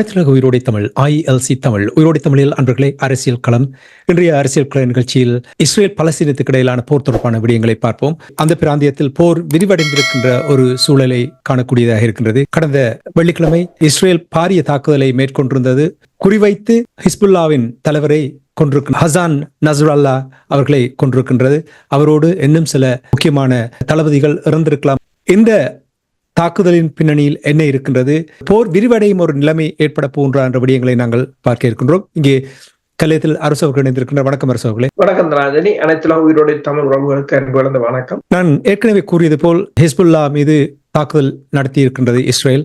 அனைத்துலக உயிரோடை தமிழ் ஐஎல்சி தமிழ். உயிரோடை தமிழில் அன்பர்களே அரசியல் களம். இன்றைய அரசியல் கள நிகழ்ச்சியில் இஸ்ரேல் பலஸ்தீனத்துக்கு இடையிலான போர் தொடர்பான விடயங்களை பார்ப்போம். அந்த பிராந்தியத்தில் போர் விரிவடைந்திருக்கின்ற ஒரு சூழலை காணக்கூடியதாக இருக்கின்றது. கடந்த வெள்ளிக்கிழமை இஸ்ரேல் பாரிய தாக்குதலை மேற்கொண்டிருந்தது. குறிவைத்து ஹிஸ்புல்லாவின் தலைவரை கொண்டிருக்கும் ஹசான் நசுரல்லா அவர்களை கொண்டிருக்கின்றது அவரோடு இன்னும் சில முக்கியமான தளபதிகள் இறந்திருக்கலாம். இந்த தாக்குதலின் பின்னணியில் என்ன இருக்கின்றது? போர் விரிவடையும் ஒரு நிலைமை ஏற்பட போன்ற என்ற விடயங்களை நாங்கள் பார்க்க இருக்கின்றோம். இங்கே கலையத்தில் அரசு அவர்கள் இணைந்திருக்கின்ற வணக்கம் அரசு அவர்களே. வணக்கம் ராஜனி அனைத்துலக உயிரோடு தமிழ் உறவுகளுக்கு அன்பு வணக்கம். நான் ஏற்கனவே கூறியது போல் ஹிஸ்புல்லா மீது தாக்குதல் நடத்தி இருக்கின்றது இஸ்ரேல்.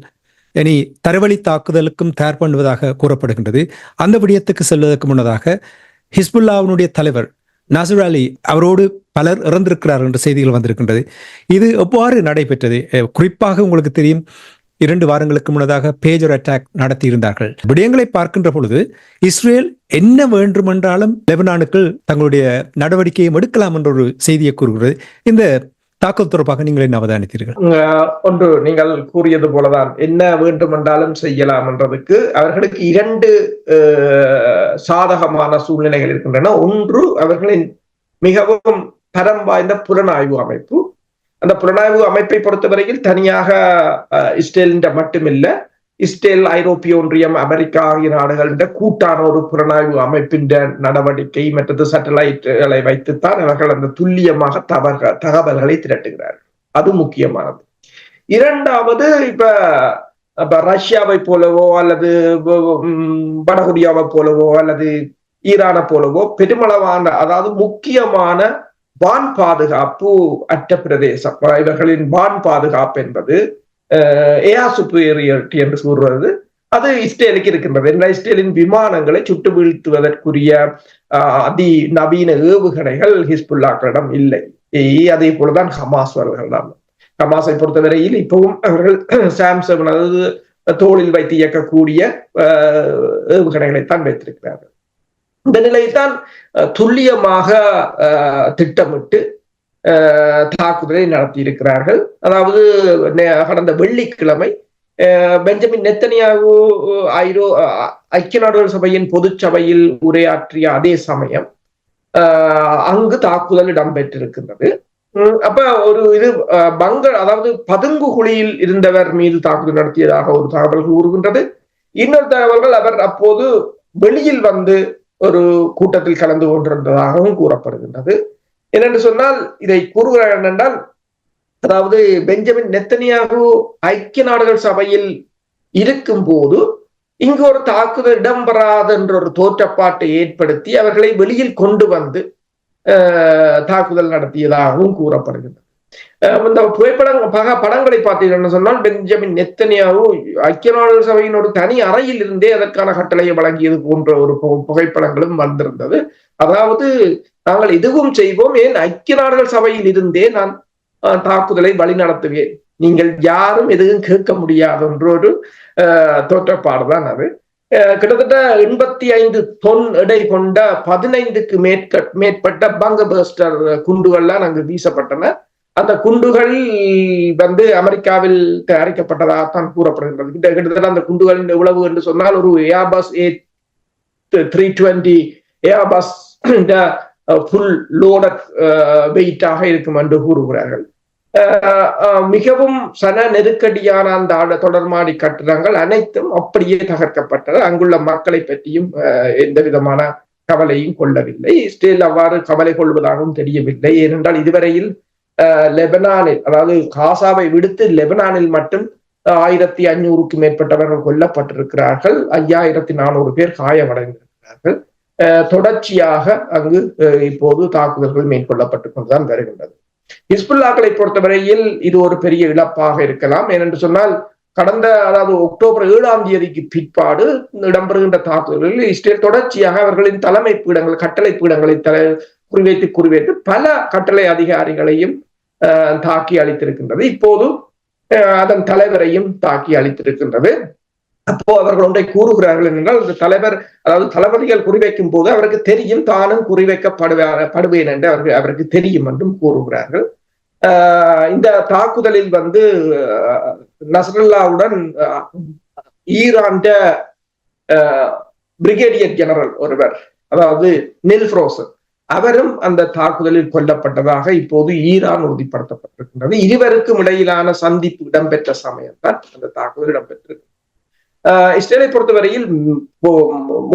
இனி தரவழி தாக்குதலுக்கும் தயார் பண்ணுவதாக கூறப்படுகின்றது. அந்த விடயத்துக்கு செல்வதற்கு முன்னதாக ஹிஸ்புல்லாவினுடைய தலைவர் நசர் அலி அவரோடு பலர் இறந்திருக்கிறார் என்ற செய்திகள் வந்திருக்கின்றது. இது எவ்வாறு நடைபெற்றது? குறிப்பாக உங்களுக்கு தெரியும் இரண்டு வாரங்களுக்கு முன்னதாக பேஜர் அட்டாக் நடத்தி இருந்தார்கள் விடயங்களை பார்க்கின்ற பொழுது இஸ்ரேல் என்ன வேண்டுமென்றாலும் லெபனானுக்குள் தங்களுடைய நடவடிக்கையை எடுக்கலாம் என்ற ஒரு செய்தியை கூறுகிறது. இந்த தாக்குதல் தொடர்பாக நீங்கள் என்ன அவதானித்தீர்கள்? ஒன்று நீங்கள் கூறியது போலதான் என்ன வேண்டுமென்றாலும் செய்யலாம் என்றதுக்கு அவர்களுக்கு இரண்டு சாதகமான சூழ்நிலைகள் இருக்கின்றன. ஒன்று அவர்களின் மிகவும் பரம் வாய்ந்த புலனாய்வு அமைப்பு. அந்த புலனாய்வு அமைப்பை பொறுத்தவரையில் தனியாக அஹ், இஸ்ரேலின் மட்டுமில்ல இஸ்ரேல் ஐரோப்பிய ஒன்றியம் அமெரிக்கா ஆகிய நாடுகளின் கூட்டான ஒரு புலனாய்வு அமைப்பின் நடவடிக்கை மற்றது சேட்டலைட்டுகளை வைத்துத்தான் அவர்கள் அந்த துல்லியமாக தவக தகவல்களை திரட்டுகிறார்கள். அது முக்கியமானது. இரண்டாவது இப்ப இப்ப ரஷ்யாவை போலவோ அல்லது உம், வடகொரியாவை போலவோ அல்லது ஈரானை போலவோ பெருமளவான அதாவது முக்கியமான வான் பாதுகாப்பு அற்ற பிரதேசம் இவர்களின் வான் பாதுகாப்பு என்பது ஏஆர் சுப்பீரியாரிட்டி என்று கூறுவது அது இஸ்ரேலுக்கு இருக்கின்றது. என்ன இஸ்ரேலின் விமானங்களை சுட்டு வீழ்த்துவதற்குரிய அதி நவீன ஏவுகணைகள் ஹிஸ்புல்லாக்களிடம் இல்லை. அதே போலதான் ஹமாஸ் அவர்களிடம் ஹமாஸை பொறுத்தவரையில் இப்பவும் அவர்கள் சாம்சங் அதாவது தோளில் வைத்து இயக்கக்கூடிய ஆஹ், ஏவுகணைகளைத்தான் வைத்திருக்கிறார்கள். இந்த நிலையைத்தான் துல்லியமாக ஆஹ், திட்டமிட்டு ஆஹ், தாக்குதலை நடத்தி இருக்கிறார்கள் அதாவது கடந்த வெள்ளிக்கிழமை பெஞ்சமின் நெத்தனியாகு ஐரோ ஐக்கிய நாடுகள் சபையின் பொதுச் சபையில் உரையாற்றிய அதே சமயம் ஆஹ், அங்கு தாக்குதல் இடம்பெற்றிருக்கின்றது. உம், அப்ப ஒரு இது பங்க அதாவது பதுங்கு குழியில் இருந்தவர் மீது தாக்குதல் நடத்தியதாக ஒரு தகவல் கூறுகின்றது. இன்னொரு தகவல்கள் அவர் அப்போது வெளியில் வந்து ஒரு கூட்டத்தில் கலந்து கொண்டிருந்ததாகவும் கூறப்படுகின்றது. என்னென்று சொன்னால் இதை கூறுகிறார் என்னென்றால் அதாவது பெஞ்சமின் நெத்தனியாகு ஐக்கிய நாடுகள் சபையில் இருக்கும் போது இங்கு ஒரு தாக்குதல் இடம்பெறாது என்ற ஒரு தோற்றப்பாட்டை ஏற்படுத்தி அவர்களை வெளியில் கொண்டு வந்து ஆஹ், தாக்குதல் நடத்தியதாகவும் கூறப்படுகின்றது. இந்த புகைப்படம் பக படங்களை பார்த்தீங்கன்னு சொன்னால் பெஞ்சமின் நெத்தனியாவு ஐக்கிய நாடுகள் சபையின் ஒரு தனி அறையில் இருந்தே அதற்கான கட்டளையை வழங்கியது போன்ற ஒரு புகைப்படங்களும் வந்திருந்தது. அதாவது நாங்கள் எதுவும் செய்வோம் ஏன் ஐக்கிய நாடுகள் சபையில் இருந்தே நான் ஆஹ், தாக்குதலை வழிநடத்துவேன் நீங்கள் யாரும் எதுவும் கேட்க முடியாது என்ற ஒரு ஆஹ், தோற்றப்பாடுதான் அது. கிட்டத்தட்ட எண்பத்தி ஐந்து தொன் எடை கொண்ட பதினைந்துக்கு மேற்க மேற்பட்ட பங்க பஸ்டர் குண்டுகள்லாம் அங்கு வீசப்பட்டன. அந்த குண்டுகள் வந்து அமெரிக்காவில் தயாரிக்கப்பட்டதாகத்தான் கூறப்படுகின்றது. கிட்டத்தட்ட அந்த குண்டுகளின் எவ்வளவு என்று சொன்னால் ஒரு Airbus A three twenty Airbus full loaded வெயிட்டாக இருக்கும் என்று கூறுகிறார்கள். Uh, uh, மிகவும் சன நெருக்கடியான அந்த தொடர்மாடி கட்டிடங்கள் அனைத்தும் அப்படியே தகர்க்கப்பட்டது அங்குள்ள மக்களை பற்றியும் uh, எந்த விதமான கவலையும் கொள்ளவில்லை. ஸ்டில் அவ்வாறு கவலை கொள்வதாகவும் தெரியவில்லை. ஏனென்றால் இதுவரையில் லெபனானில் அதாவது காசாவை விடுத்து லெபனானில் மட்டும் ஆயிரத்தி ஐநூறுக்கும் மேற்பட்டவர்கள் கொல்லப்பட்டிருக்கிறார்கள் ஐயாயிரத்தி நானூறு பேர் காயமடைந்திருக்கிறார்கள் தொடர்ச்சியாக அங்கு இப்போது தாக்குதல்கள் மேற்கொள்ளப்பட்டுக் கொண்டுதான் வருகின்றது ஹிஸ்புல்லாக்களை பொறுத்தவரையில் இது ஒரு பெரிய இழப்பாக இருக்கலாம் ஏனென்று சொன்னால் கடந்த அதாவது அக்டோபர் ஏழாம் தேதிக்கு பிற்பாடு இடம்பெறுகின்ற தாக்குதல்களில் இஸ்ரேல் தொடர்ச்சியாக அவர்களின் தலைமை பீடங்கள் கட்டளை பீடங்களை தலை குறிவைத்து குறிவைத்து பல கட்டளை அதிகாரிகளையும் தாக்கி அளித்திருக்கின்றது. இப்போது அதன் தலைவரையும் தாக்கி அளித்திருக்கின்றது. அப்போ அவர்கள் ஒன்றை கூறுகிறார்கள் என்றால் இந்த தலைவர் அதாவது தளபதிகள் குறிவைக்கும் போது அவருக்கு தெரியும் தானும் குறிவைக்கப்படுவார் படுவேன் என்று அவர்கள் அவருக்கு தெரியும் என்றும் கூறுகிறார்கள். இந்த தாக்குதலில் வந்து நசரல்லாவுடன் ஈராண்ட பிரிகேடியர் ஜெனரல் ஒருவர் அதாவது நில் ஃப்ரோசன் அவரும் அந்த தாக்குதலில் கொல்லப்பட்டதாக இப்போது ஈரான் உறுதிப்படுத்தப்பட்டிருக்கின்றது. இருவருக்கும் இடையிலான சந்திப்பு இடம்பெற்ற சமயம்தான் அந்த தாக்குதல் இடம்பெற்றிருக்கு இஸ்ரேலை பொறுத்தவரையில்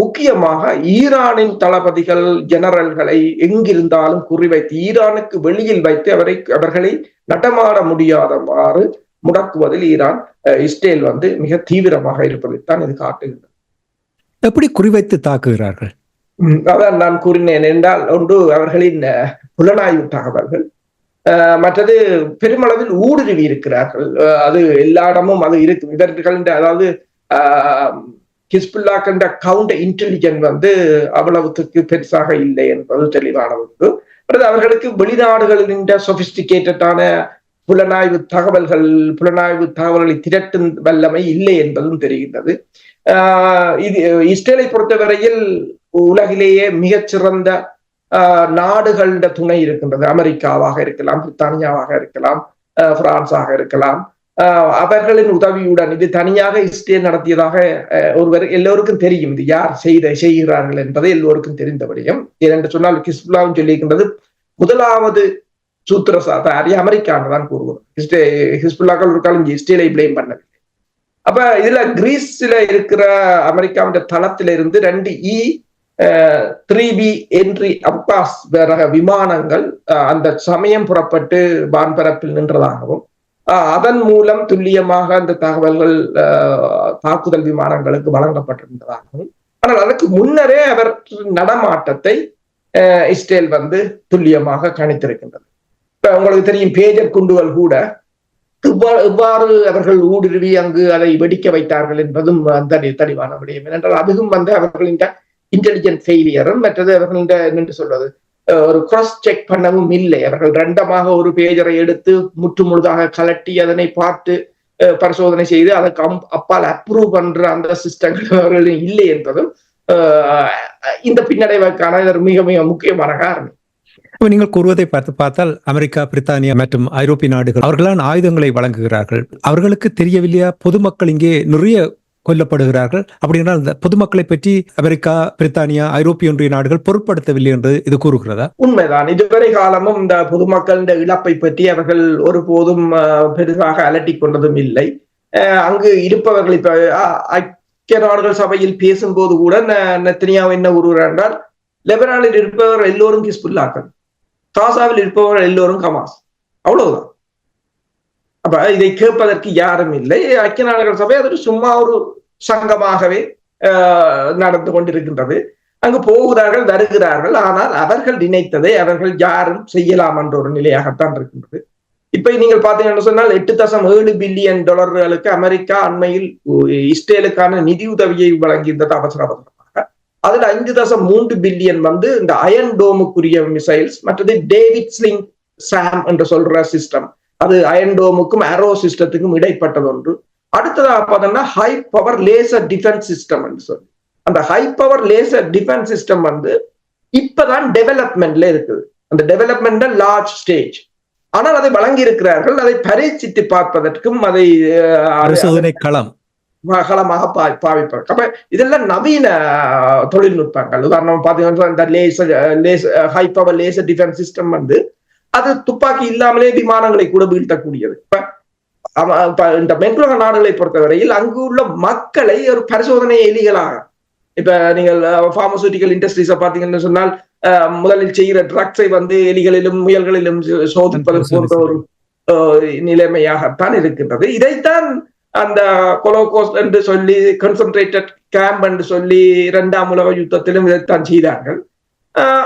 முக்கியமாக ஈரானின் தளபதிகள் ஜெனரல்களை எங்கிருந்தாலும் குறிவைத்து ஈரானுக்கு வெளியில் வைத்து அவரை அவர்களை நடமாட முடியாதவாறு முடக்குவதில் ஈரான் இஸ்ரேல் வந்து மிக தீவிரமாக இருப்பதைத்தான் இது காட்டுகின்றது. எப்படி குறிவைத்து தாக்குகிறார்கள்? அதான் நான் கூறினேன் என்றால் ஒன்று அவர்களின் புலனாய்வு தகவல்கள் மற்றது பெருமளவில் ஊடுருவி இருக்கிறார்கள் அது எல்லா இடமும் அது இருக்கு இவர்கள் அதாவது ஹிஸ்புல்லா கண்ட கவுண்டர் இன்டெலிஜென்ட் வந்து அவ்வளவுக்கு பெருசாக இல்லை என்பது தெளிவான ஒன்று அவர்களுக்கு வெளிநாடுகளின் சொபிஸ்டிகேட்டடான புலனாய்வு தகவல்கள் புலனாய்வு தகவல்களை திரட்டும் வல்லமை இல்லை என்பதும் தெரிகின்றது இது இஸ்ரேலை பொறுத்தவரையில் உலகிலேயே மிகச்சிறந்த நாடுகள துணை இருக்கின்றது. அமெரிக்காவாக இருக்கலாம் பிரித்தானியாவாக இருக்கலாம் பிரான்ஸாக இருக்கலாம். அவர்களின் உதவியுடன் இது தனியாக இஸ்ரேல் நடத்தியதாக ஒருவர் எல்லோருக்கும் தெரியும். இது யார் செய்த செய்கிறார்கள் என்பதை எல்லோருக்கும் தெரிந்த விடயம். ஏனென்று சொன்னால் கிஸ்புல்லாவும் சொல்லியிருக்கின்றது முதலாவது சூத்திரசாரி அமெரிக்கான்னு தான் கூறுவோம் ஹிஸ்புல்லாக்கள் ஒரு காலம் இஸ்ரேலை பிளேம் பண்ணவில்லை. அப்ப இதுல கிரீஸ்ல இருக்கிற அமெரிக்காவுடைய தளத்திலிருந்து ரெண்டு E three B sentry AWACS ரக விமானங்கள் அந்த சமயம் புறப்பட்டு வான்பரப்பில் நின்றதாகவும் அதன் மூலம் துல்லியமாக அந்த தகவல்கள் தாக்குதல் விமானங்களுக்கு வழங்கப்பட்டிருந்ததாகவும் ஆனால் அதற்கு முன்னரே அவர் நடமாட்டத்தை இஸ்ரேல் வந்து துல்லியமாக கணித்திருக்கின்றது. இப்ப உங்களுக்கு தெரியும் பேஜர் குண்டுகள் கூட இவ்வாறு அவர்கள் ஊடுருவி அங்கு அதை வெடிக்க வைத்தார்கள் என்பதும் அந்த தெளிவான விடயம். ஏனென்றால் அதுவும் வந்து அவர்களின் இன்டெலிஜென்ட் ஃபெயிலியரும் மற்றது அவர்கள் என்று சொல்வது? ஒரு கிராஸ் செக் பண்ணவும் இல்லை. அவர்கள் ரெண்டமாக ஒரு பேஜரை எடுத்து முற்று முழுதாக கலட்டி அதனை பார்த்து பரிசோதனை செய்து அதற்கு அப்பால் அப்ரூவ் பண்ற அந்த சிஸ்டங்கள் அவர்கள் இல்லை என்பதும் இந்த பின்னடைவுக்கான மிக மிக முக்கியமான காரணம். நீங்கள் கூறுவதை பார்த்து பார்த்தால் அமெரிக்கா பிரித்தானியா மற்றும் ஐரோப்பிய நாடுகள் அவர்களான ஆயுதங்களை வழங்குகிறார்கள். அவர்களுக்கு தெரியவில்லையா? பொதுமக்கள் இங்கே நிறைய கொல்லப்படுகிறார்கள். அப்படின்னா இந்த பொதுமக்களை பற்றி அமெரிக்கா பிரித்தானியா ஐரோப்பிய ஒன்றிய நாடுகள் பொருட்படுத்தவில்லை என்று இது கூறுகிறதா? உண்மைதான். இதுவரை காலமும் இந்த பொதுமக்கள் இழப்பை பற்றி அவர்கள் ஒருபோதும் பெரிதாக அலட்டி கொண்டதும் இல்லை. அங்கு இருப்பவர்கள் இப்ப ஐக்கிய நாடுகள் சபையில் பேசும்போது கூட நெத்தனியாவை என்ன கூறுகிறார் என்றால் லெபனானில் இருப்பவர் எல்லோரும் கிஸ்புல்லாக்கள் காசாவில் இருப்பவர் எல்லோரும் கமாஸ் அவ்வளவுதான். அப்ப இதை கேட்பதற்கு யாரும் இல்லை. ஐக்கிய நாடுகள் சபை அது சும்மா ஒரு சங்கமாகவே நடந்து கொண்டிருக்கின்றது. அங்கு போகிறார்கள் வருகிறார்கள். ஆனால் அவர்கள் நினைத்ததை அவர்கள் யாரும் செய்யலாம் என்ற ஒரு நிலையாகத்தான் இருக்கின்றது. இப்ப நீங்கள் பாத்தீங்கன்னு சொன்னால் எட்டு தசம் ஏழு பில்லியன் டாலர்களுக்கு அமெரிக்கா அண்மையில் இஸ்ரேலுக்கான நிதி உதவியை வழங்கியிருந்தது அவசர அவசரமாக. அதுல ஐந்து தசம் மூன்று பில்லியன் வந்து இந்த அயன் டோமுக்குரிய மிசைல்ஸ் மற்றது டேவிட் ஸ்லிங் சாம் என்று சொல்ற சிஸ்டம் அது அயன் டோமுக்கும் அரோ சிஸ்டத்துக்கும் இடைப்பட்டது ஒன்று. அடுத்ததாக பார்த்தோம்னா high power laser defence system சொல்லி. அந்த high power laser defence system வந்து இப்பதான் டெவலப்மெண்ட்ல இருக்குது. அந்த டெவலப்மெண்ட் லார்ஜ் ஸ்டேஜ் ஆனால் அதை வழங்கி இருக்கிறார்கள் அதை பரீட்சித்து பார்ப்பதற்கும் அதை களம். களமாக பாவிப்பார் அப்ப இதெல்லாம் நவீன தொழில்நுட்பங்கள். உதாரணம் பாத்தீங்கன்னா இந்த laser laser high power laser defence system வந்து அது துப்பாக்கி இல்லாமலே விமானங்களை கூட வீழ்த்தக்கூடியது. இப்ப இந்த மென்குலக நாடுகளை பொறுத்தவரையில் அங்கு உள்ள மக்களை ஒரு பரிசோதனை எலிகளாக. இப்ப நீங்கள் பார்மசூட்டிக்கல் இண்டஸ்ட்ரீஸ பாத்தீங்கன்னு சொன்னால் முதலில் செய்கிற ட்ரக்ஸை வந்து எலிகளிலும் முயல்களிலும் சோதிப்பது போன்ற ஒரு நிலைமையாகத்தான் இருக்கின்றது. இதைத்தான் அந்த கொலோகோஸ் என்று சொல்லி கன்சன்ட்ரேட்டட் கேம்ப் என்று சொல்லி இரண்டாம் உலக யுத்தத்திலும் இதைத்தான் செய்தார்கள்.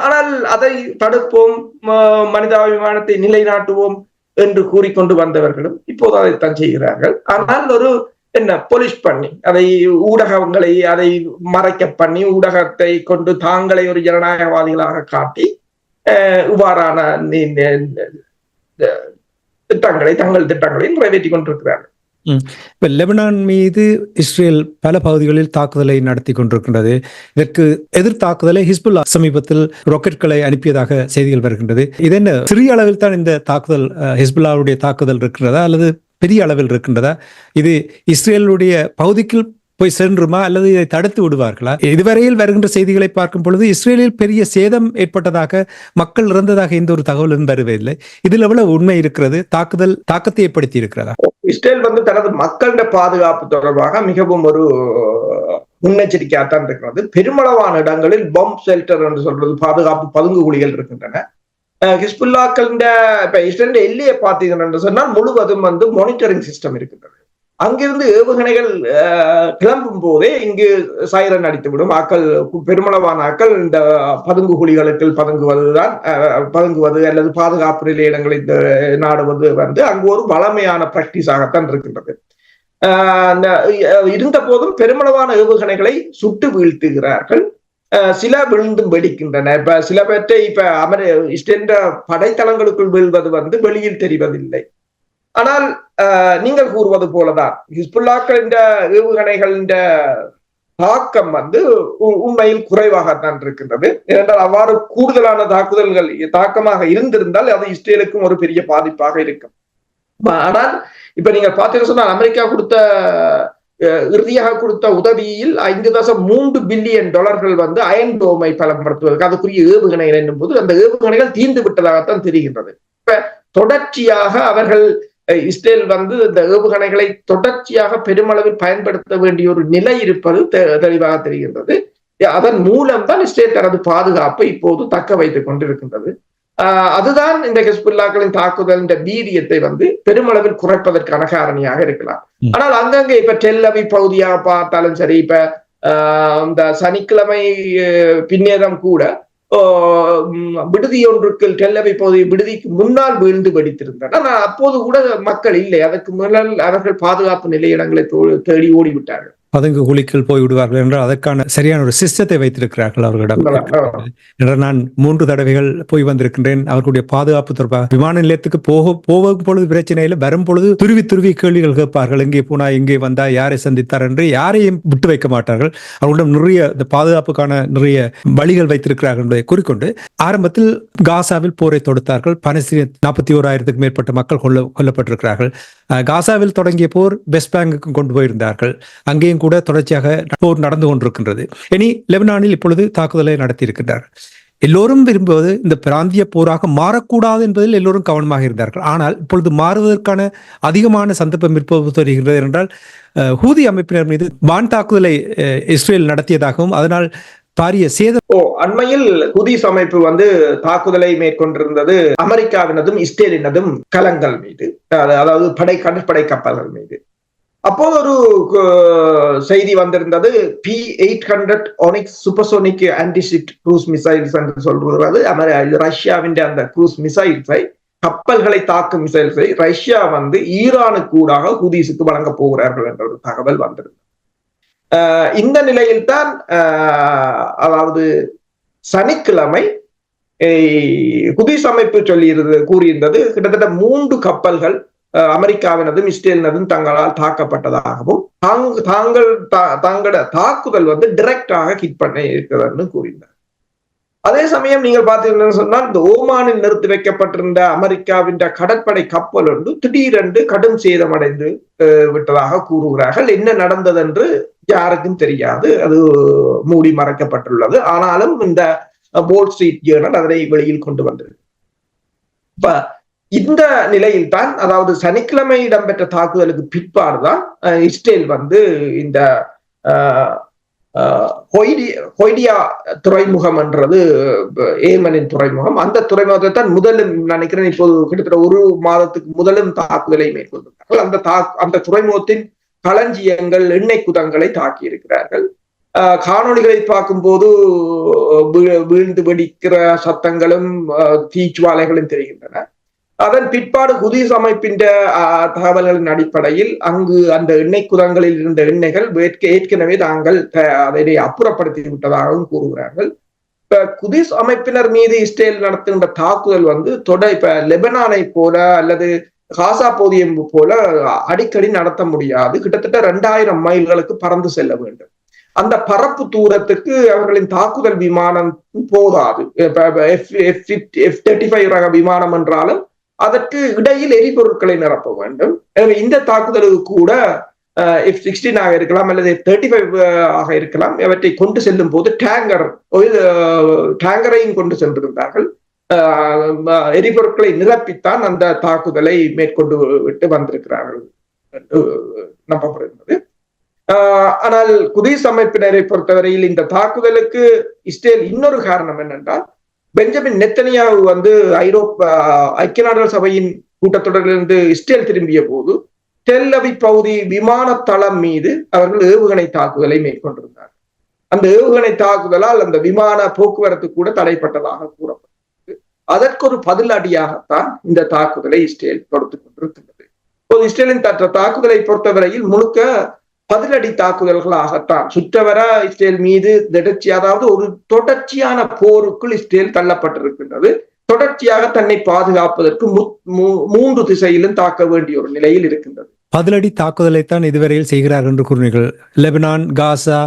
ஆனால் அதை தடுப்போம் மனிதாபிமானத்தை நிலைநாட்டுவோம் என்று கூறிக்கொண்டு வந்தவர்களும் இப்போது அதைத்தான் செய்கிறார்கள். ஆனால் ஒரு என்ன பொலிஷ் பண்ணி அதை ஊடகங்களை அதை மறைக்க பண்ணி ஊடகத்தை கொண்டு தாங்களை ஒரு ஜனநாயகவாதிகளாக காட்டி அஹ், இவ்வாறான திட்டங்களை தங்கள் திட்டங்களை நிறைவேற்றி கொண்டிருக்கிறார்கள். இப்ப லெபனான் மீது இஸ்ரேல் பல பகுதிகளில் தாக்குதலை நடத்தி கொண்டிருக்கின்றது. இதற்கு எதிர் தாக்குதலை ஹிஸ்புல்லா சமீபத்தில் ராக்கெட்களை அனுப்பியதாக செய்திகள் வருகின்றது. இது என்ன சிறிய அளவில் தான் இந்த தாக்குதல் ஹிஸ்புல்லாவுடைய தாக்குதல் இருக்கின்றதா அல்லது பெரிய அளவில் இருக்கின்றதா? இது இஸ்ரேலுடைய பகுதிக்கு போய் சென்றுமா அல்லது இதை தடுத்து விடுவார்களா? இதுவரையில் வருகின்ற செய்திகளை பார்க்கும் பொழுது இஸ்ரேலில் பெரிய சேதம் ஏற்பட்டதாக மக்கள் இறந்ததாக எந்த ஒரு தகவலும் வருவதில்லை. இதில் எவ்வளவு உண்மை இருக்கிறது? தாக்குதல் தாக்கத்தை ஏற்படுத்தி இருக்கிறதா? இஸ்ரேல் வந்து தனது மக்களிட பாதுகாப்பு தொடர்பாக மிகவும் ஒரு முன்னெச்சரிக்கையாகத்தான் இருக்கிறது. பெருமளவான இடங்களில் பம்ப் ஷெல்டர் என்று சொல்றது பாதுகாப்பு பதுங்கு குழிகள் இருக்கின்றன ஹிஸ்புல்லாக்களின் இப்ப இஸ்ரேல் எல்லையை பார்த்தீங்கன்னு சொன்னால் முழுவதும் வந்து மானிட்டரிங் சிஸ்டம் இருக்கின்றது. அங்கிருந்து ஏவுகணைகள் கிளம்பும் போதே இங்கு சைரன் அடித்துவிடும். ஆக்கள் பெருமளவான ஆக்கள் இந்த பதுங்கு குழிகளுக்குள் பதுங்குவதுதான் அஹ், பதுங்குவது அல்லது பாதுகாப்பு நிலையிடங்களை நாடுவது வந்து அங்கு ஒரு வளமையான பிராக்டிஸாகத்தான் இருக்கின்றது. ஆஹ் அந்த, அஹ், இருந்த போதும் பெருமளவான ஏவுகணைகளை சுட்டு வீழ்த்துகிறார்கள். ஆஹ் சில விழுந்தும் வெடிக்கின்றன. இப்ப சில பேற்றை இப்ப அமர இஸ்ரேல் படைத்தளங்களுக்குள் வீழ்வது வந்து வெளியில் தெரிவதில்லை. ஆனால் நீங்கள் கூறுவது போலதான். ஹிஸ்புல்லாக்கள் இந்த ஏவுகணைகள் இந்த தாக்கம் வந்து உ- உண்மையில் குறைவாகத்தான் இருக்கின்றது. ஏனென்றால் அவ்வாறு கூடுதலான தாக்குதல்கள் தாக்கமாக இருந்திருந்தால் அது இஸ்ரேலுக்கும் ஒரு பெரிய பாதிப்பாக இருக்கும். ஆனால் இப்ப நீங்க பாத்தீங்கன்னு சொன்னால் அமெரிக்கா கொடுத்த அஹ், இறுதியாக கொடுத்த உதவியில் ஐந்து தசம் மூன்று பில்லியன் டாலர்கள் வந்து அயன் டோமை பலப்படுத்துவதற்கு அதுக்குரிய ஏவுகணைகள் என்னும் போது அந்த ஏவுகணைகள் தீர்ந்து விட்டதாகத்தான் தெரிகின்றது. இப்ப தொடர்ச்சியாக அவர்கள் இஸ்ரேல் வந்து இந்த ஏவுகணைகளை தொடர்ச்சியாக பெருமளவில் பயன்படுத்த வேண்டிய ஒரு நிலை இருப்பது தெளிவாக தெரிகின்றது. அதன் மூலம் தான் இஸ்ரேல் தனது பாதுகாப்பை இப்போது தக்க வைத்துக் கொண்டிருக்கின்றது. ஆஹ் அதுதான் இந்த ஹிஸ்புல்லாக்களின் தாக்குதல் இந்த வீரியத்தை வந்து பெருமளவில் குறைப்பதற்கான காரணியாக இருக்கலாம். ஆனால் அங்கங்கே இப்ப டெல்லவி பகுதியாக பார்த்தாலும் சரி இப்ப ஆஹ் இந்த சனிக்கிழமை அஹ், பின்னேரம் கூட விடுதி ஒன்றுக்கு டெல்லவி பகுதி விடுதிக்கு முன்னால் வீழ்ந்து வெடித்திருந்தார் ஆனால் அப்போது கூட மக்கள் இல்லை. அதற்கு முன்னால் அவர்கள் பாதுகாப்பு நிலையிடங்களை தேடி ஓடிவிட்டார்கள். பதுங்கு குழிக்குள் போய் விடுவார்கள் என்றால் அதற்கான சரியான ஒரு சிஸ்டத்தை வைத்திருக்கிறார்கள் அவர்களிடம். உண்மைதான். என்ற நான் மூன்று தடவைகள் போய் வந்திருக்கின்றேன். அவர்களுடைய பாதுகாப்பு தொடர்பாக விமான நிலையத்துக்கு போக போகும் பொழுது பிரச்சனை இல்லை வரும் பொழுது துருவி துருவி கேள்விகள் கேட்பார்கள். எங்கே போனா எங்கே வந்தா யாரை சந்தித்தார் என்று யாரையும் விட்டு வைக்க மாட்டார்கள். அவர்களிடம் நிறைய இந்த பாதுகாப்புக்கான நிறைய வழிகள் வைத்திருக்கிறார்கள் என்பதை கூறிக்கொண்டு ஆரம்பத்தில் காசாவில் போரை தொடுத்தார்கள். பனஸ்தீன நாற்பத்தி ஓராயிரத்துக்கு மேற்பட்ட மக்கள் கொல்ல கொல்லப்பட்டிருக்கிறார்கள். காசாவில் தொடங்கிய போர் வெஸ்ட் பேங்குக்கு கொண்டு போயிருந்தார்கள். அங்கேயும் கூட தொடர்ச்சியாக போர் நடந்து கொண்டிருக்கின்றது. இனி லெபனானில் இப்பொழுது தாக்குதலை நடத்தியிருக்கின்றார். எல்லோரும் விரும்புவது இந்த பிராந்திய போராக மாறக்கூடாது என்பதில் எல்லோரும் கவனமாக இருந்தார்கள். ஆனால் இப்பொழுது மாறுவதற்கான அதிகமான சந்தர்ப்பம் இருப்பது தெரிகிறது என்றால் ஹூதி அமைப்பினர் மீது வான் தாக்குதலை இஸ்ரேல் நடத்தியதாகவும் அதனால் பாரிய சேதம் ஓ அண்மையில் குதிஸ் அமைப்பு வந்து தாக்குதலை மேற்கொண்டிருந்தது அமெரிக்காவினதும் இஸ்ரேலினதும் கலங்கள் மீது. அதாவது படை கடற்படை கப்பல்கள் மீது. அப்போது ஒரு செய்தி வந்திருந்தது. P eight hundred Onyx supersonic antiship cruise missiles என்று சொல்றது. ரஷ்யாவின் அந்த க்ரூஸ் மிசைல்ஸை கப்பல்களை தாக்கும் மிசைல்ஸை ரஷ்யா வந்து ஈரானுக்கு ஊடாக ஹூதிஸுக்கு வழங்க போகிறார்கள் என்ற ஒரு தகவல் வந்திருந்தது. ஆஹ் இந்த நிலையில்தான் ஆஹ் அதாவது சனிக்கிழமை குதிஸ் அமைப்பு சொல்லியிருந்தது கூறியிருந்தது கிட்டத்தட்ட மூன்று கப்பல்கள் அமெரிக்காவினதும் இஸ்ரேலினதும் தங்களால் தாக்கப்பட்டதாகவும் தாங்க- தாங்கள் தங்களோட தாக்குதல் வந்து டிரெக்டாக ஹிட் பண்ண இருக்கிறதுன்னு கூறினார். அதே சமயம் நீங்கள் பார்த்தீங்கன்னு சொன்னால் இந்த ஓமானில் நிறுத்தி வைக்கப்பட்டிருந்த அமெரிக்காவின் கடற்படை கப்பல் ஒன்று திடீரென்று கடும் சேதமடைந்து விட்டதாக கூறுகிறார்கள். என்ன நடந்தது என்று யாருக்கும் தெரியாது. அது மூடி மறைக்கப்பட்டுள்ளது. ஆனாலும் இந்த போல் ஸ்ட்ரீட் ஜேர்னல் அதனை வெளியில் கொண்டு வந்தது இப்ப இந்த நிலையில் தான் அதாவது சனிக்கிழமை இடம்பெற்ற தாக்குதலுக்கு பிற்பாடுதான் இஸ்ரேல் வந்து இந்த ஹொய்டியா துறைமுகம் என்றது ஏமனின் துறைமுகம். அந்த துறைமுகத்தை தான் முதலும் நினைக்கிறேன் இப்போது கிட்டத்தட்ட ஒரு மாதத்துக்கு முதலும் தாக்குதலை மேற்கொண்டிருக்கிறார்கள். அந்த தா அந்த துறைமுகத்தின் களஞ்சியங்கள் எண்ணெய் குதங்களை தாக்கி இருக்கிறார்கள் ஆஹ் காணொளிகளை பார்க்கும்போது வீழ்ந்து வெடிக்கிற சத்தங்களும் ஆஹ் தீச்சுவாலைகளும் தெரிகின்றன. அதன் பிற்பாடு குதிஸ் அமைப்பின் தகவல்களின் அடிப்படையில் அங்கு அந்த எண்ணெய் குதங்களில் இருந்த எண்ணெய்கள் ஏற்கனவே தாங்கள் அதனை அப்புறப்படுத்தி விட்டதாகவும் கூறுகிறார்கள். இப்ப குதிஸ் அமைப்பினர் மீது இஸ்ரேல் நடத்துகின்ற தாக்குதல் வந்து தொடர் இப்ப லெபனானை போல அல்லது காசா போதியம் போல அடிக்கடி நடத்த முடியாது. கிட்டத்தட்ட ரெண்டாயிரம் மைல்களுக்கு பறந்து செல்ல வேண்டும். அந்த பரப்பு தூரத்துக்கு அவர்களின் தாக்குதல் விமானம் போதாது. எஃப் தேர்ட்டி ஃபைவ் ரக விமானம் என்றாலும் அதற்கு இடையில் எரிபொருட்களை நிரப்ப வேண்டும். எனவே இந்த தாக்குதலுக்கு கூட எஃப் சிக்ஸ்டீன் ஆக இருக்கலாம் அல்லது தேர்ட்டி ஃபைவ் ஆக இருக்கலாம். இவற்றை கொண்டு செல்லும் போது டேங்கர் டேங்கரையும் கொண்டு சென்றிருந்தார்கள். எரிபொருட்களை நிரப்பித்தான் அந்த தாக்குதலை மேற்கொண்டு விட்டு வந்திருக்கிறார்கள் என்று நம்பப்படுகிறது ஆனால் குதிஸ் அமைப்பினரை பொறுத்தவரையில் இந்த தாக்குதலுக்கு இஸ்ரேல் இன்னொரு காரணம் என்னென்றால் பெஞ்சமின் நெத்தனியாவு வந்து ஐரோப்பா ஐக்கிய நாடுகள் சபையின் கூட்டத்தொடரிலிருந்து இஸ்ரேல் திரும்பிய போது டெல்லவி பகுதி விமான தளம் மீது அவர்கள் ஏவுகணை தாக்குதலை மேற்கொண்டிருந்தார். அந்த ஏவுகணை தாக்குதலால் அந்த விமான போக்குவரத்து கூட தடைப்பட்டதாக கூறப்பட்டது அதற்கு ஒரு பதிலடியாகத்தான் இந்த தாக்குதலை இஸ்ரேல் தொடுத்துக் கொண்டிருக்கின்றது. இப்போது இஸ்ரேலின் தாக்குதலை பொறுத்தவரையில் முழுக்க பதிலடி தாக்குதல்களாகத்தான். சுற்றவர இஸ்ரேல் மீது திடர்ச்சி அதாவது ஒரு தொடர்ச்சியான போருக்குள் இஸ்ரேல் தள்ளப்பட்டிருக்கின்றது. தொடர்ச்சியாக தன்னை பாதுகாப்பதற்கு மூன்று திசையிலும் தாக்க வேண்டிய ஒரு நிலையில் இருக்கின்றது. பதிலடி தாக்குதலைத்தான் இதுவரையில் செய்கிறார்கள் என்று கூறினீர்கள். லெபனான் காசா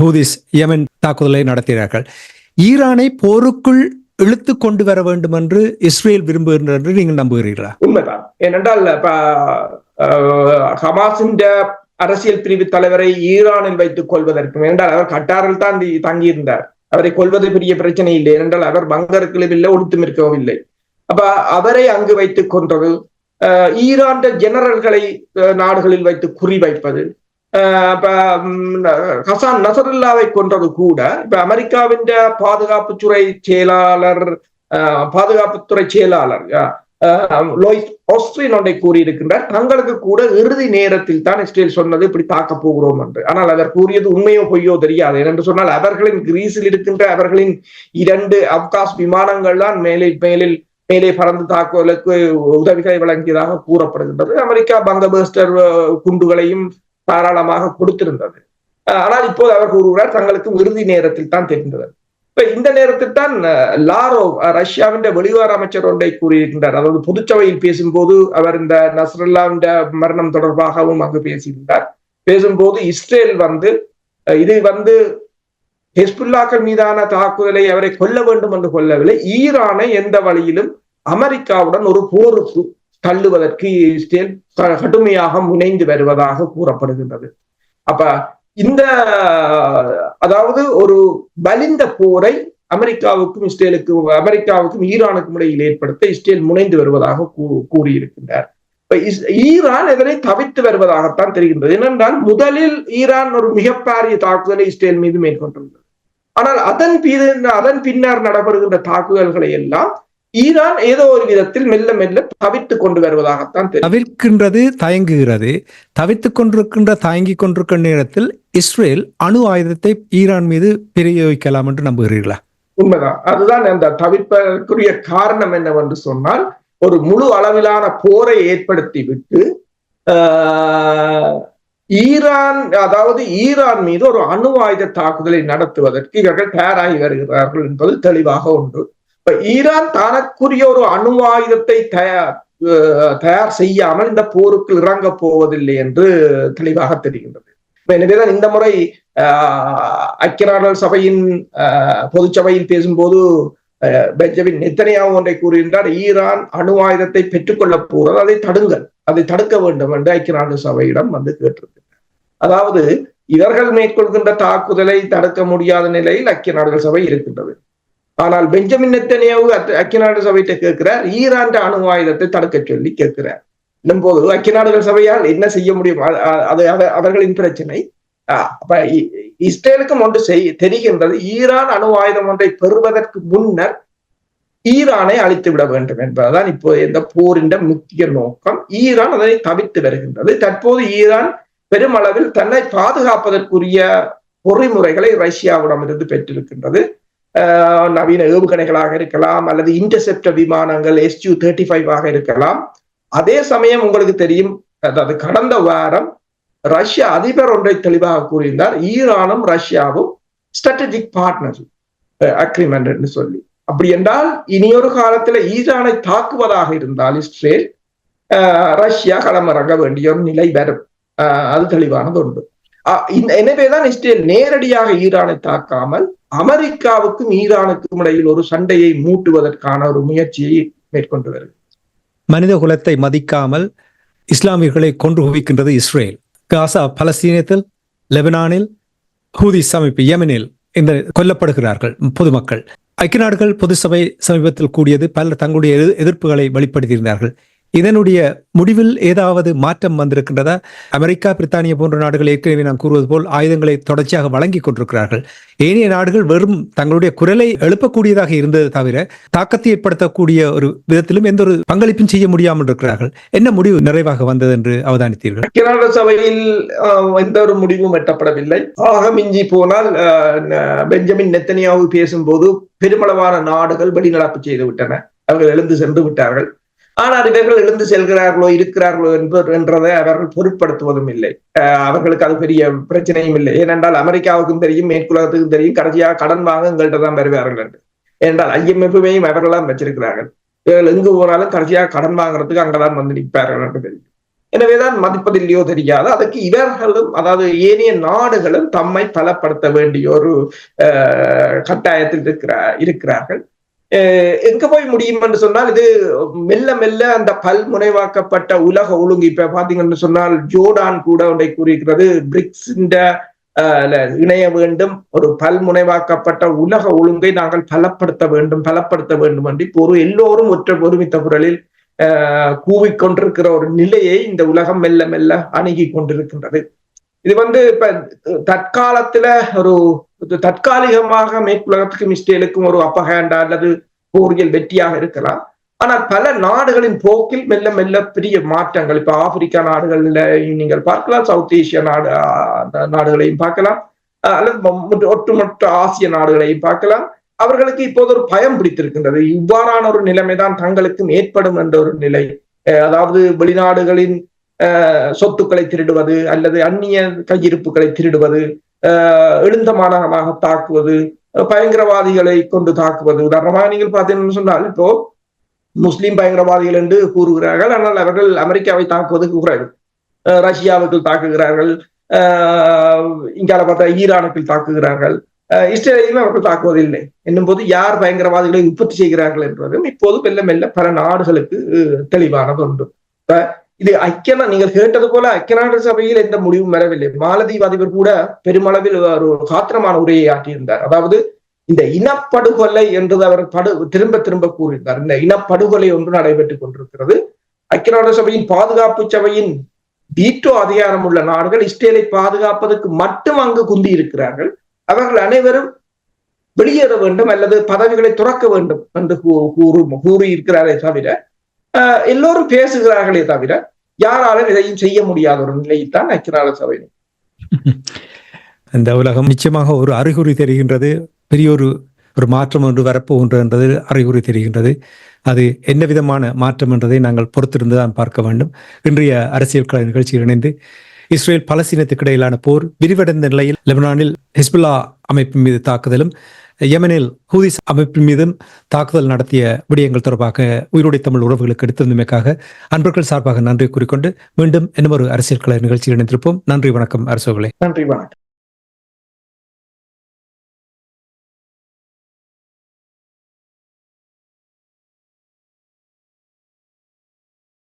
ஹூதிஸ் யமன் தாக்குதலை நடத்தினார்கள். ஈரானை போருக்குள் இழுத்து கொண்டு வர வேண்டும் என்று இஸ்ரேல் விரும்புகின்றது என்று நீங்கள் நம்புகிறீர்களா? உண்மைதான். ஏனென்றால் ஹமாஸின் அரசியல் பிரிவு தலைவரை ஈரானில் வைத்துக் கொள்வதற்கும் என்றால் அவர் கட்டாரில் தான் தங்கியிருந்தார். அவரை கொள்வது பெரிய பிரச்சனை இல்லை. ஏனென்றால் அவர் பங்கருக்கிலும் இல்லை ஒடுத்தும் இருக்கவும் இல்லை. அப்ப அவரை அங்கு வைத்துக் கொன்றது ஈரான் ஜெனரல்களை நாடுகளில் வைத்து குறிவைப்பது ஹசான் நசருல்லாவை கொன்றது கூட இப்ப அமெரிக்காவின் பாதுகாப்புத்துறை செயலாளர் பாதுகாப்புத்துறை செயலாளர் லோயிஸ் ஆஸ்ட்ரின் கூறியிருக்கின்றார். தங்களுக்கு கூட இறுதி நேரத்தில் தான் இஸ்ரேல் சொன்னது இப்படி தாக்க போகிறோம் என்று. ஆனால் அவர் கூறியது உண்மையோ பொய்யோ தெரியாது. என்று சொன்னால் அவர்களின் கிரீஸில் இருக்கின்ற அவர்களின் இரண்டு அப்காஸ் விமானங்கள் தான் மேலே மேலில் மேலே பறந்து தாக்குதலுக்கு உதவிகளை வழங்கியதாக கூறப்படுகின்றது. அமெரிக்கா பங்கபஸ்டர் குண்டுகளையும் தாராளமாக கொடுத்திருந்தது. ஆனால் இப்போது அவர் கூறுகிறார் தங்களுக்கு இறுதி நேரத்தில் தான் தெரிந்தது. இப்ப இந்த நேரத்தில் தான் லாரோ ரஷ்யாவின் வெளிவார அமைச்சர் ஒன்றை கூறியிருக்கின்றார். அதாவது பொதுச்சபையில் பேசும்போது அவர் இந்த நஸ்ரல்லாவின் மரணம் தொடர்பாகவும் அங்கு பேசியிருந்தார். பேசும்போது இஸ்ரேல் வந்து இது வந்து ஹெஸ்புல்லாக்கள் மீதான தாக்குதலை அவரை கொல்ல வேண்டும் என்று கொல்லவில்லை ஈரானை எந்த வழியிலும் அமெரிக்காவுடன் ஒரு போருக்கு தள்ளுவதற்கு இஸ்ரேல் கடுமையாக முனைந்து வருவதாக கூறப்படுகின்றது. அப்ப இந்த அதாவது ஒரு வலிந்த போரை அமெரிக்காவுக்கும் இஸ்ரேலுக்கும் அமெரிக்காவுக்கும் ஈரானுக்கும் இடையில் ஏற்படுத்த இஸ்ரேல் முனைந்து வருவதாக கூறியிருக்கின்றார். ஈரான் இதனை தவித்து வருவதாகத்தான் தெரிகின்றது. ஏனென்றால் முதலில் ஈரான் ஒரு மிகப்பாரிய தாக்குதலை இஸ்ரேல் மீது மேற்கொண்டிருந்தது ஆனால் அதன் மீது அதன் பின்னர் நடைபெறுகின்ற தாக்குதல்களை எல்லாம் ஈரான் ஏதோ ஒரு விதத்தில் மெல்ல மெல்ல தவித்து கொண்டு வருவதாகத்தான் தவிர்க்கின்றது தயங்குகிறது. தவித்துக் கொண்டிருக்கின்ற தயங்கிக் கொண்டிருக்கின்ற நேரத்தில் இஸ்ரேல் அணு ஆயுதத்தை ஈரான் மீது பிரயோகிக்கலாம் என்று நம்புகிறீர்களா? உண்மைதான். அதுதான் அந்த தவிர்ப்பதற்குரிய காரணம் என்னவென்று சொன்னால் ஒரு முழு அளவிலான போரை ஏற்படுத்தி விட்டு ஈரான் அதாவது ஈரான் மீது ஒரு அணு ஆயுத தாக்குதலை நடத்துவதற்கு இவர்கள் தயாராகி வருகிறார்கள் என்பது தெளிவாக ஒன்று இப்ப ஈரான் தனக்குரிய ஒரு அணு ஆயுதத்தை தயார் தயார் செய்யாமல் இந்த போருக்கு இறங்க போவதில்லை என்று தெளிவாக தெரிகின்றது. எனவேதான் இந்த முறை ஐக்கிய நாடுகள் சபையின் பொதுச்சபையில் பேசும்போது பெஞ்சமின் நெத்தனையாவும் ஒன்றை கூறுகின்றார் ஈரான் அணு ஆயுதத்தை பெற்றுக்கொள்ளப் போறது அதை தடுங்கள் அதை தடுக்க வேண்டும் என்று ஐக்கிய நாடு சபையிடம் வந்து கேட்டிருக்கிறார் அதாவது இவர்கள் மேற்கொள்கின்ற தாக்குதலை தடுக்க முடியாத நிலையில் ஐக்கிய நாடுகள் சபை இருக்கின்றது. ஆனால் பெஞ்சமின் நெத்தனியாவு ஐக்கிய நாடு சபையிட்ட கேட்கிறார் ஈரான் அணு ஆயுதத்தை தடுக்க சொல்லி கேட்கிறார். போது ஐக்கிய நாடுகள் சபையால் என்ன செய்ய முடியும்? அது அவர்களின் பிரச்சனை. இஸ்ரேலுக்கும் ஒன்று செய் தெரிகின்றது. ஈரான் அணு ஆயுதம் ஒன்றை பெறுவதற்கு முன்னர் ஈரானை அழித்து விட வேண்டும் என்பதுதான் இப்போ இந்த போரின் முக்கிய நோக்கம். ஈரான் அதனை தவிர்த்து வருகின்றது. தற்போது ஈரான் பெருமளவில் தன்னை பாதுகாப்பதற்குரிய பொறிமுறைகளை ரஷ்யாவிடமிருந்து பெற்றிருக்கின்றது. நவீன ஏவுகணைகளாக இருக்கலாம் அல்லது இன்டர்செப்டர் விமானங்கள் எஸ்யூ தேர்ட்டி ஃபைவ் ஆக இருக்கலாம். அதே சமயம் உங்களுக்கு தெரியும் அதாவது கடந்த வாரம் ரஷ்ய அதிபர் ஒன்றை தெளிவாக கூறியிருந்தார். ஈரானும் ரஷ்யாவும் ஸ்ட்ராட்டஜிக் பார்ட்னர் அக்ரிமெண்ட் என்று சொல்லி. அப்படி என்றால் இனியொரு காலத்துல ஈரானை தாக்குவதாக இருந்தால் இஸ்ரேல் ரஷ்யா களமிறங்க வேண்டிய ஒரு நிலை வரும். அது தெளிவானது உண்டு. அஹ், எனவேதான் இஸ்ரேல் நேரடியாக ஈரானை தாக்காமல் அமெரிக்காவுக்கும் ஈரானுக்கும் இடையில் ஒரு சண்டையை மூட்டுவதற்கான ஒரு முயற்சியை மேற்கொண்டு வருகிறது. மனித குலத்தை மதிக்காமல் இஸ்லாமியர்களை கொன்று குவிக்கின்றது இஸ்ரேல். காசா பலஸ்தீனத்தில் லெபனானில் ஹூதிஸ் அமைப்பு யமனில் இந்த கொல்லப்படுகிறார்கள் பொதுமக்கள். ஐக்கிய நாடுகள் பொது சபை சமீபத்தில் கூடியது பலர் தங்களுடைய எதிர்- எதிர்ப்புகளை வெளிப்படுத்தியிருந்தார்கள். இதனுடைய முடிவில் ஏதாவது மாற்றம் வந்திருக்கின்றதா? அமெரிக்கா பிரித்தானியா போன்ற நாடுகள் ஏற்கனவே நாம் கூறுவது போல் ஆயுதங்களை தொடர்ச்சியாக வழங்கிக் கொண்டிருக்கிறார்கள். ஏனைய நாடுகள் வெறும் தங்களுடைய குரலை எழுப்பக்கூடியதாக இருந்தது தவிர தாக்கத்தை ஏற்படுத்தக்கூடிய ஒரு விதத்திலும் எந்த ஒரு பங்களிப்பும் செய்ய முடியாமல் இருக்கிறார்கள். என்ன முடிவு நிறைவாக வந்தது என்று அவதானித்தீர்கள்? சபையில் எந்த ஒரு முடிவும் எட்டப்படவில்லை. ஆக மிஞ்சி போனால் அஹ், பெஞ்சமின் நெத்தனியாவு பேசும்போது பெருமளவான நாடுகள் வெளிநடப்பு செய்து விட்டன அவர்கள் எழுந்து சென்று விட்டார்கள். ஆனால் இவர்கள் எழுந்து செல்கிறார்களோ இருக்கிறார்களோ என்பது என்றதை அவர்கள் பொருட்படுத்துவதும் இல்லை. அவர்களுக்கு அது பெரிய பிரச்சனையும் இல்லை. ஏனென்றால் அமெரிக்காவுக்கும் தெரியும் மேற்குலகத்துக்கும் தெரியும் கடைசியாக கடன் வாங்க எங்கள்கிட்ட தான் வருவார்கள் என்று. ஏனென்றால் ஐஎம்எஃப்மையும் அவர்களாம் வச்சிருக்கிறார்கள். இவர்கள் எங்கு போனாலும் கடைசியாக கடன் வாங்குறதுக்கு அங்கதான் வந்து நிற்பார்கள் என்று தெரியும். எனவேதான் மதிப்பதில்லையோ தெரியாது. அதுக்கு இவர்களும் அதாவது ஏனைய நாடுகளும் தம்மை பலப்படுத்த வேண்டிய ஒரு கட்டாயத்தில் இருக்கிற இருக்கிறார்கள். எங்க போய் முடியும் என்று சொன்னால் இது மெல்ல மெல்ல அந்த பல்முனைவாக்கப்பட்ட உலக ஒழுங்கு. இப்ப பாத்தீங்கன்னு சொன்னால் ஜோர்டான் கூட ஒன்றை கூறியிருக்கிறது. பிரிக்ஸ் இணைய வேண்டும். ஒரு பல்முனைவாக்கப்பட்ட உலக ஒழுங்கை நாங்கள் பலப்படுத்த வேண்டும் பலப்படுத்த வேண்டும் என்று இப்போ ஒரு எல்லோரும் ஒற்ற ஒருமித்த குரலில் ஆஹ் கூவிக்கொண்டிருக்கிற ஒரு நிலையை இந்த உலகம் மெல்ல மெல்ல அணுகி கொண்டிருக்கின்றது. இது வந்து இப்ப தற்காலத்துல ஒரு தற்காலிகமாக மேற்குலகத்துக்கும் இஸ்ரேலுக்கும் ஒரு அப்பகேண்டா அல்லது போரியல் வெற்றியாக இருக்கலாம். ஆனால் பல நாடுகளின் போக்கில் மெல்ல மெல்ல பெரிய மாற்றங்கள். இப்ப ஆப்பிரிக்கா நாடுகள்ல நீங்கள் பார்க்கலாம் சவுத் ஏசியா நாடு நாடுகளையும் பார்க்கலாம். அல்லது ஒட்டுமொத்த ஆசிய நாடுகளையும் பார்க்கலாம். அவர்களுக்கு இப்போது ஒரு பயம் பிடித்திருக்கின்றது. இவ்வாறான ஒரு நிலைமைதான் தங்களுக்கும் ஏற்படும் என்ற ஒரு நிலை. அதாவது வெளிநாடுகளின் சொத்துக்களை திருடுவது அல்லது அந்நிய கையிருப்புகளை திருடுவது எழுந்த மாநகமாக தாக்குவது பயங்கரவாதிகளை கொண்டு தாக்குவது. உதாரணமாக நீங்கள் பார்த்தீங்கன்னு சொன்னால் இப்போ முஸ்லிம் பயங்கரவாதிகள் என்று கூறுகிறார்கள். ஆனால் அவர்கள் அமெரிக்காவை தாக்குவது கூறார்கள் ரஷ்யாவுக்கு தாக்குகிறார்கள். இங்கால பார்த்தா ஈரானுக்கு தாக்குகிறார்கள். அஹ் இஸ்ரேலையும் அவர்கள் தாக்குவதில்லை. என்னும் போது யார் பயங்கரவாதிகளை உற்பத்தி செய்கிறார்கள் என்பதும் இப்போது மெல்ல மெல்ல பல நாடுகளுக்கு தெளிவானது உண்டு. இப்ப இது ஐக்கிய நீங்கள் கேட்டது போல ஐக்கிய நாடு சபையில் எந்த முடிவும் வரவில்லை. மாலதீவு அதிபர் கூட பெருமளவில் ஒரு காத்திரமான உரையை ஆற்றியிருந்தார். அதாவது இந்த இனப்படுகொலை என்றது அவர் படு திரும்ப திரும்ப கூறியிருந்தார். இந்த இனப்படுகொலை ஒன்று நடைபெற்றுக் கொண்டிருக்கிறது. ஐக்கிய நாடு சபையின் பாதுகாப்பு சபையின் வீட்டோ அதிகாரம் உள்ள நாடுகள் இஸ்ரேலை பாதுகாப்பதற்கு மட்டும் அங்கு குந்தி இருக்கிறார்கள். அவர்கள் அனைவரும் வெளியேற வேண்டும் அல்லது பதவிகளை துறக்க வேண்டும் என்று கூறும் கூறு கூறியிருக்கிறாரே தவிர எல்லோரும் பேசுகிறார்களே தவிர யாராலும் எதையும் செய்ய முடியாத ஒரு நிலையைத்தான் ஐக்கிய சபை இந்த உலகம் நிச்சயமாக ஒரு அறிகுறி தெரிகின்றது பெரிய ஒரு ஒரு மாற்றம் ஒன்று வரப்போகின்றது என்றது அறிகுறி தெரிகின்றது. அது என்ன விதமான மாற்றம் என்றதை நாங்கள் பொறுத்திருந்து தான் பார்க்க வேண்டும். இன்றைய அரசியல் கள நிகழ்ச்சியில் இணைந்து இஸ்ரேல் பலஸ்தீனத்துக்கு இடையிலான போர் விரிவடைந்த நிலையில் லெபனானில் ஹிஸ்புல்லா அமைப்பின் மீது தாக்குதலும் யெமனில் ஹூதிஸ் அமைப்பின் மீதும் தாக்குதல் நடத்திய விடயங்கள் தொடர்பாக உயிரோடை தமிழ் உறவுகளுக்கு எடுத்திருந்தமைக்காக அன்பர்கள் சார்பாக நன்றி கூறிக்கொண்டு மீண்டும் இன்னும் ஒரு அரசியல் கலை நிகழ்ச்சியில் இணைந்திருப்போம். நன்றி வணக்கம் அரசுகளே நன்றி வணக்கம்.